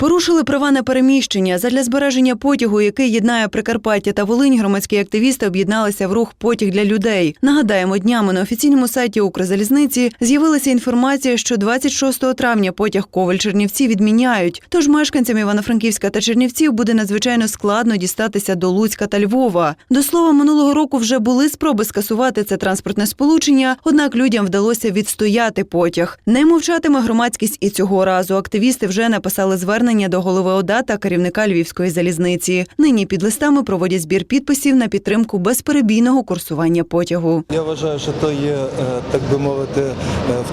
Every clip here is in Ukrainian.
Порушили права на переміщення. Задля збереження потягу, який єднає Прикарпаття та Волинь, громадські активісти об'єдналися в рух потяг для людей. Нагадаємо, днями на офіційному сайті Укрзалізниці з'явилася інформація, що 26 травня потяг Коваль Чернівці відміняють. Тож мешканцям Івано-Франківська та Чернівців буде надзвичайно складно дістатися до Луцька та Львова. До слова, минулого року вже були спроби скасувати це транспортне сполучення, однак людям вдалося відстояти потяг. Не мовчатиме громадськість і цього разу. Активісти вже написали звернення до голови ОДА та керівника Львівської залізниці. Нині під листами проводять збір підписів на підтримку безперебійного курсування потягу. Я вважаю, що то є, е, так би мовити, е,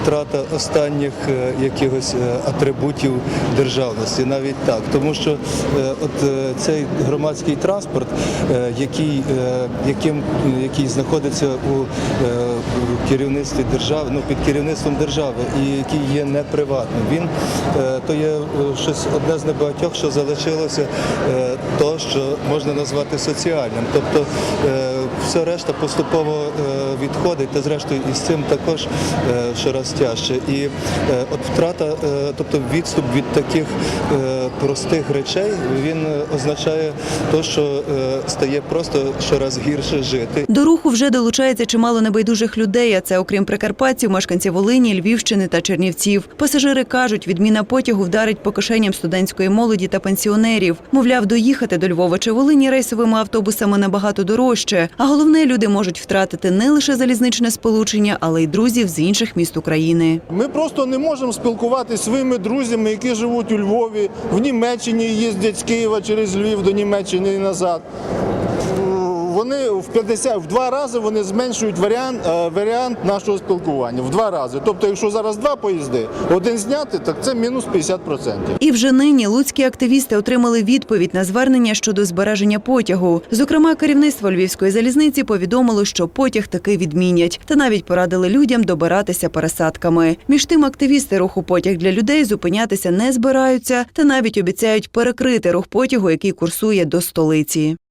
втрата останніх е, якихось атрибутів державності, навіть так. Тому що от цей громадський транспорт, який, яким, який знаходиться у керівництві держави, ну під керівництвом держави і який є неприватним, він то є щось одне з небагатьох, що залишилося е, то, що можна назвати соціальним. Тобто е, все решта поступово е, відходить, та зрештою і з цим також е, щораз тяжче. І е, от втрата, е, тобто відступ від таких простих речей, він означає то, що стає просто щораз гірше жити. До руху вже долучається чимало небайдужих людей. А це, окрім прикарпатців, мешканці Волині, Львівщини та Чернівців. Пасажири кажуть, відміна потягу вдарить по кишеням студентської молоді та пенсіонерів. Мовляв, доїхати до Львова чи Волині рейсовими автобусами набагато дорожче. А головне, люди можуть втратити не лише залізничне сполучення, але й друзів з інших міст України. Ми просто не можемо спілкуватися своїми друзями, які живуть у Львові, в Німеччині їздять з Києва через Львів до Німеччини і назад. Вони в 50, в два рази вони зменшують варіант, е, варіант нашого спілкування. В два рази. Тобто, якщо зараз два поїзди, один зняти, так це мінус 50%. І вже нині луцькі активісти отримали відповідь на звернення щодо збереження потягу. Зокрема, керівництво львівської залізниці повідомило, що потяг таки відмінять, та навіть порадили людям добиратися пересадками. Між тим, активісти руху потяг для людей зупинятися не збираються та навіть обіцяють перекрити рух потягу, який курсує до столиці.